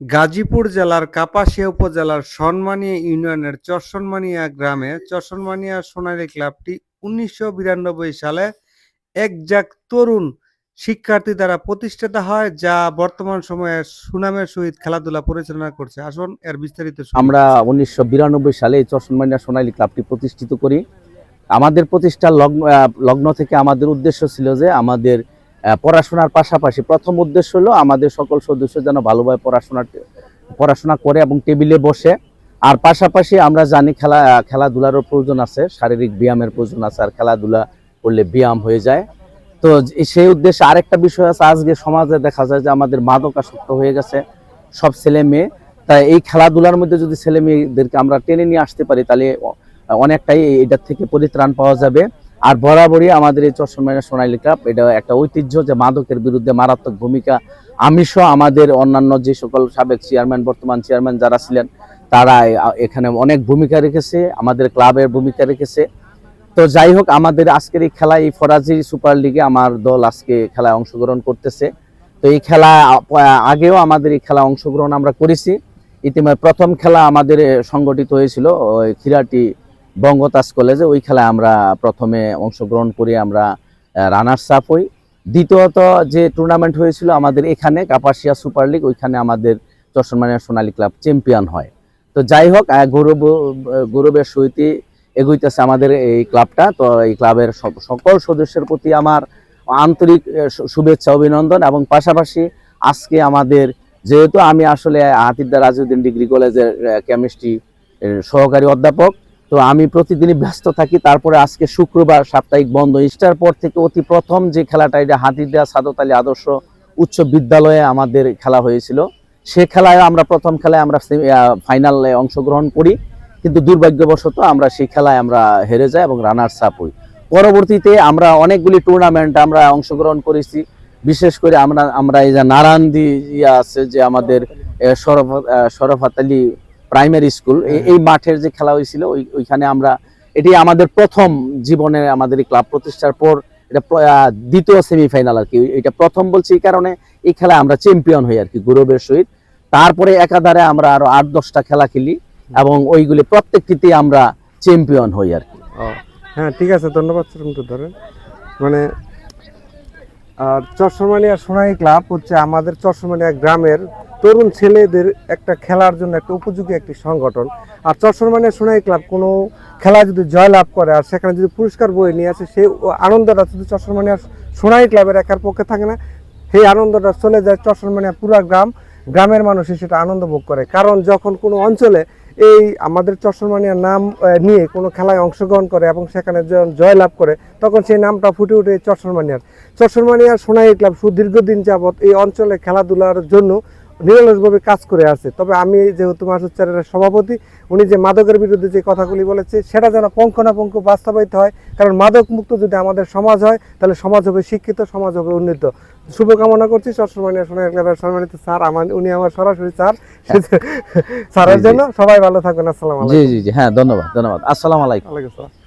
গাজীপুর জেলার কাপাসিয়া উপজেলার সনমানিয়া ইউনিয়নের চরসনমানিয়া গ্রামে চরসনমানিয়া সোনালী ক্লাবটি উনিশশো বিরানব্বই সালে একজাক তরুণ শিক্ষার্থী দ্বারা প্রতিষ্ঠিত হয়, যা বর্তমান সময়ে সুনামের সহিত খেলাধুলা পরিচালনা করছে। আসুন এর বিস্তারিত আমরা উনিশশো বিরানব্বই সালে এই চরসনমানিয়া সোনালী ক্লাবটি প্রতিষ্ঠিত করি। আমাদের প্রতিষ্ঠার লগ্ন লগ্ন থেকে আমাদের উদ্দেশ্য ছিল যে আমাদের পড়াশোনার পাশাপাশি প্রথম উদ্দেশ্য হলো আমাদের সকল সদস্য যেন ভালোভাবে পড়াশোনা পড়াশোনা করে এবং টেবিলে বসে। আর পাশাপাশি আমরা জানি খেলা, খেলাধুলারও প্রয়োজন আছে, শারীরিক ব্যায়ামের প্রয়োজন আছে, আর খেলাধুলা করলে ব্যায়াম হয়ে যায়। তো সেই উদ্দেশ্যে আরেকটা বিষয় আছে, আজকে সমাজে দেখা যায় যে আমাদের মাদকাসক্ত হয়ে গেছে, সব ছেলে মেয়ে। তাই এই খেলাধুলার মধ্যে যদি ছেলে মেয়েদেরকে আমরা টেনে নিয়ে আসতে পারি, তাহলে অনেকটাই এটার থেকে পরিত্রাণ পাওয়া যাবে। আর বরাবরই আমাদের এই চশমাইনা সোনালী কাপ এটা একটা ঐতিহ্য যে মাদকের বিরুদ্ধে মারাত্মক ভূমিকা। আমি সহ আমাদের অন্যান্য যে সকল সাবেক চেয়ারম্যান বর্তমান চেয়ারম্যান যারা ছিলেন, তারা এখানে অনেক ভূমিকা রেখেছে, আমাদের ক্লাবের ভূমিকা রেখেছে। তো যাই হোক, আমাদের আজকের এই খেলা এই ফরাজি সুপার লিগে আমার দল আজকে খেলায় অংশগ্রহণ করতেছে। তো এই খেলা আগেও আমাদের এই খেলা অংশগ্রহণ আমরা করেছি। ইতিমধ্যে প্রথম খেলা আমাদের সংগঠিত হয়েছিল, ওই খিরাটি বঙ্গতাজ কলেজে, ওই খেলায় আমরা প্রথমে অংশগ্রহণ করে, আমরা রানার্স আপ হই। দ্বিতীয়ত যে টুর্নামেন্ট হয়েছিল আমাদের এখানে, কাপাসিয়া সুপার লিগ, ওইখানে আমাদের চশমানিয়া সোনালী ক্লাব চ্যাম্পিয়ন হয়। তো যাই হোক গৌরব, গৌরবের সহিত এগোইতেছে আমাদের এই ক্লাবটা। তো এই ক্লাবের সকল সদস্যের প্রতি আমার আন্তরিক শুভেচ্ছা, অভিনন্দন এবং পাশাপাশি আজকে আমাদের যেহেতু আমি আসলে আতিদ্দা রাজউদ্দিন ডিগ্রি কলেজের কেমিস্ট্রি সহকারী অধ্যাপক তো আমি প্রতিদিনই ব্যস্ত থাকি তারপরে আজকে শুক্রবার সাপ্তাহিক বন্ধ। ইস্টার পর থেকে অতি প্রথম যে খেলাটা এটা হাতিদা সাদত আলী আদর্শ উচ্চ বিদ্যালয়ে আমাদের খেলা হয়েছিল। সে খেলায় আমরা প্রথম খেলায় আমরা ফাইনালে অংশগ্রহণ করি। কিন্তু দুর্ভাগ্যবশত আমরা সেই খেলায় আমরা হেরে যাই এবং রানার্স আপ হই। পরবর্তীতে আমরা অনেকগুলি টুর্নামেন্ট আমরা অংশগ্রহণ করেছি। বিশেষ করে আমরা আমরা এই যে নারায়ণদি ইয়া আছে যে আমাদের আহ, শরফাত আলী প্রাইমারি স্কুল এই- এই মাঠের যে খেলা হয়েছিল ওই ওইখানে আমরা এটি আমাদের প্রথম জীবনে আমাদের ক্লাব প্রতিষ্ঠার পর এটা দ্বিতীয় সেমিফাইনাল আর কি এটা প্রথম বলছি এই কারণে এই খেলায় আমরা চ্যাম্পিয়ন হই আর কি গৌরবের সহিত। তারপরে একাধারে আমরা আরও আট দশটা খেলা খেলি এবং ওইগুলি প্রত্যেকটিতে আমরা চ্যাম্পিয়ন হই আর কি। হ্যাঁ ঠিক আছে ধন্যবাদ ধরেন মানে আর চরসমানিয়া সোনাই ক্লাব হচ্ছে আমাদের চরসমানিয়া গ্রামের তরুণ ছেলেদের একটা খেলার জন্য একটা উপযোগী একটি সংগঠন। আর চরসমানিয়া সোনাই ক্লাব কোনো খেলা যদি জয়লাভ করে আর সেখানে যদি পুরস্কার বয়ে নিয়ে আসে, সেই আনন্দটা শুধু চরসমানিয়া সোনাই ক্লাবের একার পক্ষে থাকে না, সেই আনন্দটা চলে যায় চরসমানিয়া পুরা গ্রাম, গ্রামের মানুষই সেটা আনন্দ ভোগ করে। কারণ যখন কোনো অঞ্চলে এই আমাদের চশমানিয়ার নাম নিয়ে কোনো খেলায় অংশগ্রহণ করে এবং সেখানে যখন জয়লাভ করে, তখন সেই নামটা ফুটে উঠে চশমানিয়ার। চশমানিয়ার সোনাই ক্লাব সুদীর্ঘদিন যাবৎ এই অঞ্চলে খেলাধুলার জন্য নিরলসভাবে কাজ করে আছে। তবে আমি যেহেতু মাসুচ্চারের সভাপতি উনি যে মাদকের বিরুদ্ধে যে কথাগুলি বলেছে সেটা যেন পঙ্খনাপঙ্খ বাস্তবায়িত হয়। কারণ মাদক মুক্ত যদি আমাদের সমাজ হয় তাহলে সমাজ হবে শিক্ষিত সমাজ হবে উন্নীত। শুভকামনা করছি সরসমানিয়া সোনাই ক্লাবের সম্মানিত স্যার আমার উনি আমার সরাসরি স্যার। স্যারের জি, জি। জন্য সবাই ভালো থাকবেন আসসালাম জি জি জি। হ্যাঁ ধন্যবাদ ধন্যবাদ। আসসালাম আলাইকুম। আলাইকুম